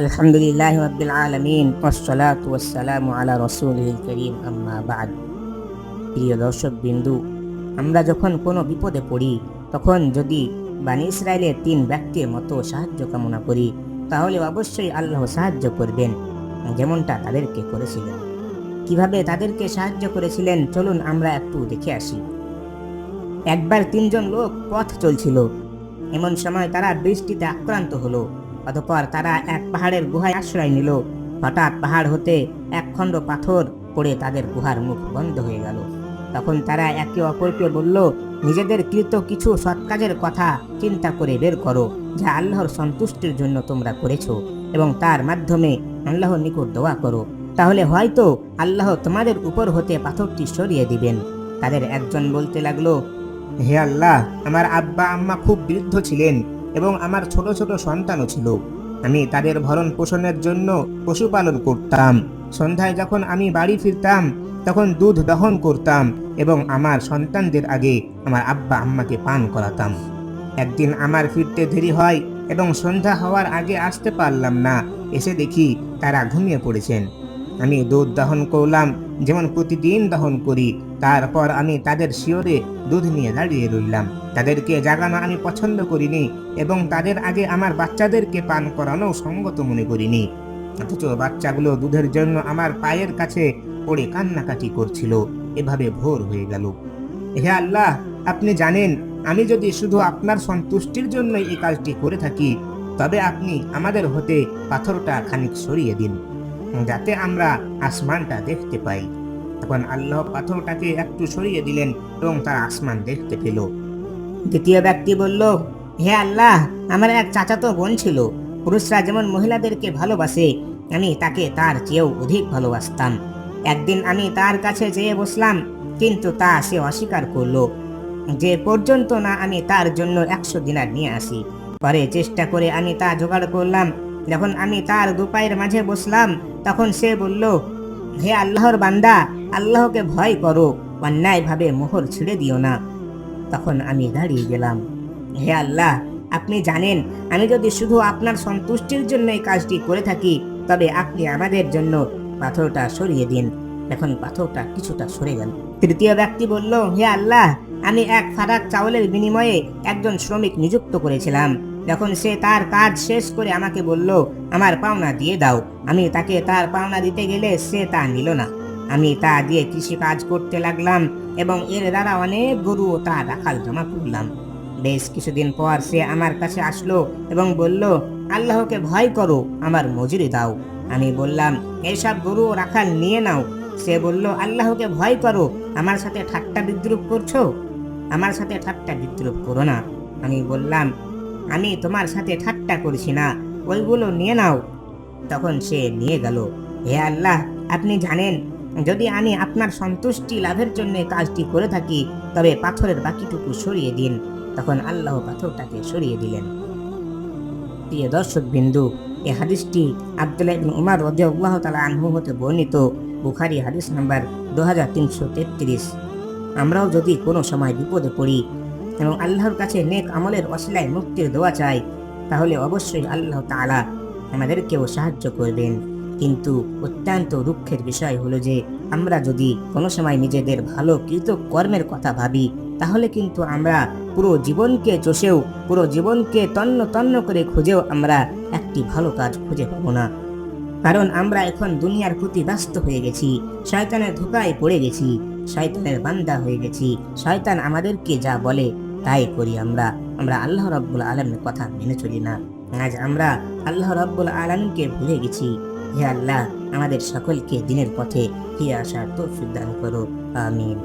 আলহামদুলিল্লাহ আব্দুল আলমিন ওসলাত ওসালাম আলা রসুল করিম, আম্মা প্রিয় দর্শক বিন্দু, আমরা যখন কোনো বিপদে পড়ি, তখন যদি বানি ইসরায়েলের তিন ব্যক্তির মতো সাহায্য কামনা করি, তাহলে অবশ্যই আল্লাহ সাহায্য করবেন, যেমনটা তাদেরকে করেছিলেন। কীভাবে তাদেরকে সাহায্য করেছিলেন, চলুন আমরা একটু দেখে আসি। একবার তিনজন লোক পথ চলছিল। এমন সময় তারা বৃষ্টিতে আক্রান্ত হলো। অতঃপর তারা এক পাহাড়ের গুহায় আশ্রয় নিল। হঠাৎ পাহাড় হতে এক খণ্ড পাথর পড়ে তাদের গুহার মুখ বন্ধ হয়ে গেল। তখন তারা একে অপরকে বলল, নিজেদের কৃত কিছু সৎকাজের কথা চিন্তা করে বের করো, যা আল্লাহর সন্তুষ্টির জন্য তোমরা করেছ এবং তার মাধ্যমে আল্লাহর নিকট দোয়া করো। তাহলে হয়তো আল্লাহ তোমাদের উপর হতে পাথরটি সরিয়ে দিবেন। তাদের একজন বলতে লাগল, হে আল্লাহ, আমার আব্বা আম্মা খুব বৃদ্ধ ছিলেন। এবং আমার ছোট ছোট সন্তানও ছিল। আমি তাদের ভরণ পোষণের জন্য পশুপালন করতাম। সন্ধ্যায় যখন আমি বাড়ি ফিরতাম, তখন দুধ দহন করতাম এবং আমার সন্তানদের আগে আমার আব্বা আম্মাকে পান করাতাম। একদিন আমার ফিরতে দেরি হয় এবং সন্ধ্যা হওয়ার আগে আসতে পারলাম না, এসে দেখি তারা ঘুমিয়ে পড়েছেন। আমি দুধ দহন করলাম, যেমন প্রতিদিন দহন করি। তারপর আমি তাদের শিওরে দুধ নিয়ে দাঁড়িয়ে রইলাম। তাদেরকে জাগানো আমি পছন্দ করিনি এবং তাদের আগে আমার বাচ্চাদেরকে পান করানো সঙ্গত মনে করিনি। অথচ বাচ্চাগুলো দুধের জন্য আমার পায়ের কাছে পড়ে কান্নাকাটি করছিল। এভাবে ভোর হয়ে গেল। হে আল্লাহ, আপনি জানেন, আমি যদি শুধু আপনার সন্তুষ্টির জন্য এই কাজটি করে থাকি, তবে আপনি আমাদের হতে পাথরটা খানিক সরিয়ে দিন, যাতে আমরা আসমানটা দেখতে পাই। তখন আল্লাহ পাথরটাকে একটু সরিয়ে দিলেন এবং তার আসমান দেখতে পেল। দ্বিতীয় ব্যক্তি বলল, হে আল্লাহ, আমার এক চাচাতো বোন ছিল। পুরুষরা যেমন মহিলাদেরকে ভালোবাসে, আমি তাকে তার চেয়েও অধিক ভালোবাসতাম। একদিন আমি তার কাছে যেয়ে বসলাম, কিন্তু তা সে অস্বীকার করল। যে পর্যন্ত না আমি তার জন্য একশো দিনার নিয়ে আসি, পরে চেষ্টা করে আমি তা জোগাড় করলাম। যখন আমি তার দুপায়ের মাঝে বসলাম, তখন সে বলল, হে আল্লাহর বান্দা, আল্লাহকে ভয় করো, অন্যায়ভাবে মোহর ছেড়ে দিও না। তখন আমি দাঁড়িয়ে গেলাম। হে আল্লাহ, আপনি জানেন, আমি যদি শুধু আপনার সন্তুষ্টির জন্য এই কাজটি করে থাকি, তবে আপনি আমাদের জন্য পাথরটা সরিয়ে দিন। এখন পাথরটা কিছুটা সরে গেল। তৃতীয় ব্যক্তি বলল, হে আল্লাহ, আমি এক ফারাক চাউলের বিনিময়ে একজন শ্রমিক নিযুক্ত করেছিলাম। যখন সে তার কাজ শেষ করে আমাকে বলল, আমার পাওনা দিয়ে দাও। আমি তাকে তার পাওনা দিতে গেলে সে তা নিল না। আমি তা দিয়ে কৃষি কাজ করতে লাগলাম এবং এর দ্বারা অনেক গরু ও তা রাখাল জমা করলাম। বেশ কিছুদিন পর সে আমার কাছে আসলো এবং বলল, আল্লাহকে ভয় করো, আমার মজুরি দাও। আমি বললাম, এইসব গরু ও রাখাল নিয়ে নাও। সে বলল, আল্লাহকে ভয় করো, আমার সাথে ঠাট্টা বিদ্রুপ করছ? আমার সাথে ঠাট্টা বিদ্রুপ করো না। আমি বললাম, আমি তোমার সাথে ঠাট্টা করছি না, ওইগুলো নিয়ে নাও। তখন সে নিয়ে গেল, হে আল্লাহ, আপনি জানেন যদি আমি আপনার সন্তুষ্টি লাভের জন্য কাজটি করে থাকি, তবে পাথরের বাকিটুকু সরিয়ে দিন। তখন আল্লাহ পাথরটাকে সরিয়ে দিলেন। প্রিয় দর্শক বিন্দু এই হাদিসটি আব্দুল্লাহ ইবনে উমার রাদিয়াল্লাহু তাআলা আনহু হতে বর্ণিত, বুখারি হাদিস নাম্বার দু হাজার তিনশো তেত্রিশ। আমরাও যদি কোনো সময় বিপদে পড়ি এবং আল্লাহর কাছে নেক আমলের অসিলায় মুক্তির দোয়া চাই, তাহলে অবশ্যই আল্লাহ তালা আমাদেরকেও সাহায্য করবেন। কিন্তু অত্যন্ত দুঃখের বিষয় হলো যে, আমরা যদি কোনো সময় নিজেদের ভালো কৃত কর্মের কথা ভাবি, তাহলে কিন্তু আমরা পুরো জীবনকে চষেও, পুরো জীবনকে তন্ন তন্ন করে খুঁজেও আমরা একটি ভালো কাজ খুঁজে পাবো না। কারণ আমরা এখন দুনিয়ার প্রতি ব্যস্ত হয়ে গেছি, শয়তানের ধোকায় পড়ে গেছি, শয়তানের বান্দা হয়ে গেছি, শয়তান আমাদেরকে যা বলে তাই করি আমরা। আমরা আল্লাহ রব্বুল আলমের কথা মেনে চলি না। আজ আমরা আল্লাহ রব্বুল আলমকে ভুলে গেছি। হে আল্লাহ আমাদের সকলকে দিনের পথে ফিরে আসার তৌফিক দান করো আমিন।